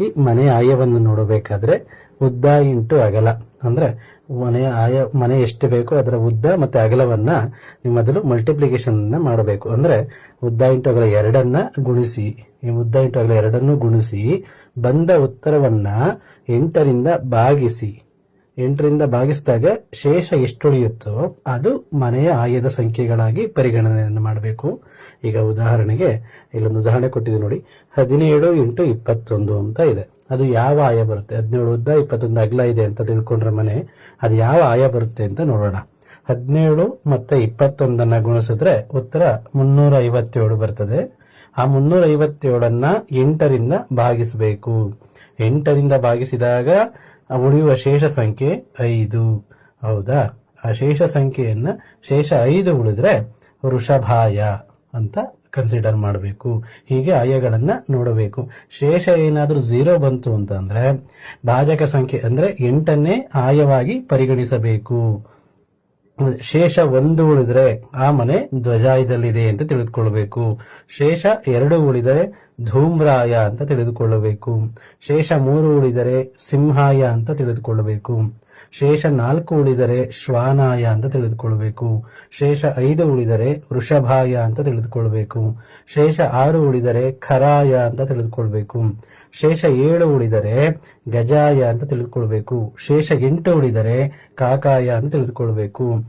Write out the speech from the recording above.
ಈ ಮನೆ ಆಯವನ್ನು ನೋಡಬೇಕಾದ್ರೆ ಉದ್ದ ಇಂಟು ಅಗಲ. ಅಂದ್ರೆ ಮನೆಯ ಆಯ, ಮನೆ ಎಷ್ಟು ಬೇಕೋ ಅದರ ಉದ್ದ ಮತ್ತೆ ಅಗಲವನ್ನ ನೀವು ಮೊದಲು ಮಲ್ಟಿಪ್ಲಿಕೇಶನ್ ಮಾಡಬೇಕು. ಅಂದ್ರೆ ಉದ್ದ ಇಂಟು ಅಗಲ ಎರಡನ್ನ ಗುಣಿಸಿ, ಈ ಉದ್ದ ಇಂಟು ಅಗಲ ಎರಡನ್ನು ಗುಣಿಸಿ ಬಂದ ಉತ್ತರವನ್ನ ಎಂಟರಿಂದ ಭಾಗಿಸಿ. ಎಂಟರಿಂದ ಭಾಗಿಸಿದಾಗ ಶೇಷ ಎಷ್ಟುಳಿಯುತ್ತೋ ಅದು ಮನೆಯ ಆಯದ ಸಂಖ್ಯೆಗಳಾಗಿ ಪರಿಗಣನೆಯನ್ನು ಮಾಡಬೇಕು. ಈಗ ಉದಾಹರಣೆಗೆ ಇಲ್ಲೊಂದು ಉದಾಹರಣೆ ಕೊಟ್ಟಿದೆ ನೋಡಿ. ಹದಿನೇಳು ಇಂಟು ಇಪ್ಪತ್ತೊಂದು ಅಂತ ಇದೆ. ಅದು ಯಾವ ಆಯ ಬರುತ್ತೆ? ಹದಿನೇಳು ಉದ್ದ ಇಪ್ಪತ್ತೊಂದು ಅಗಲ ಇದೆ ಅಂತ ತಿಳ್ಕೊಂಡ್ರೆ ಮನೆ, ಅದು ಯಾವ ಆಯ ಬರುತ್ತೆ ಅಂತ ನೋಡೋಣ. ಹದಿನೇಳು ಮತ್ತೆ ಇಪ್ಪತ್ತೊಂದನ್ನು ಗುಣಿಸಿದ್ರೆ ಉತ್ತರ ಮುನ್ನೂರ ಐವತ್ತೇಳು ಬರ್ತದೆ. ಆ ಮುನ್ನೂರ ಐವತ್ತೇಳನ್ನ ಎಂಟರಿಂದ ಭಾಗಿಸಬೇಕು. ಎಂಟರಿಂದ ಭಾಗಿಸಿದಾಗ ಉಳಿಯುವ ಶೇಷ ಸಂಖ್ಯೆ ಐದು. ಹೌದಾ? ಆ ಶೇಷ ಸಂಖ್ಯೆಯನ್ನ ಶೇಷ ಐದು ಉಳಿದ್ರೆ ವೃಷಭಾಯ ಅಂತ ಕನ್ಸಿಡರ್ ಮಾಡಬೇಕು. ಹೀಗೆ ಆಯಗಳನ್ನ ನೋಡಬೇಕು. ಶೇಷ ಏನಾದರೂ ಝೀರೋ ಬಂತು ಅಂತಂದ್ರೆ ಭಾಜಕ ಸಂಖ್ಯೆ ಅಂದ್ರೆ ಎಂಟನ್ನೇ ಆಯವಾಗಿ ಪರಿಗಣಿಸಬೇಕು. ಶೇಷ ಒಂದು ಉಳಿದ್ರೆ ಆ ಮನೆ ಧ್ವಜಾಯದಲ್ಲಿದೆ ಅಂತ ತಿಳಿದುಕೊಳ್ಳಬೇಕು. ಶೇಷ ಎರಡು ಉಳಿದರೆ ಧೂಮ್ರಾಯ ಅಂತ ತಿಳಿದುಕೊಳ್ಳಬೇಕು. ಶೇಷ ಮೂರು ಉಳಿದರೆ ಸಿಂಹಾಯ ಅಂತ ತಿಳಿದುಕೊಳ್ಳಬೇಕು. ಶೇಷ ನಾಲ್ಕು ಉಳಿದರೆ ಶ್ವಾನಾಯ ಅಂತ ತಿಳಿದುಕೊಳ್ಳಬೇಕು. ಶೇಷ ಐದು ಉಳಿದರೆ ವೃಷಭಾಯ ಅಂತ ತಿಳಿದುಕೊಳ್ಳಬೇಕು. ಶೇಷ ಆರು ಉಳಿದರೆ ಖರಾಯ ಅಂತ ತಿಳಿದುಕೊಳ್ಬೇಕು ಶೇಷ ಏಳು ಉಳಿದರೆ ಗಜಾಯ ಅಂತ ತಿಳಿದುಕೊಳ್ಬೇಕು ಶೇಷ ಎಂಟು ಉಳಿದರೆ ಕಾಕಾಯ ಅಂತ ತಿಳಿದುಕೊಳ್ಬೇಕು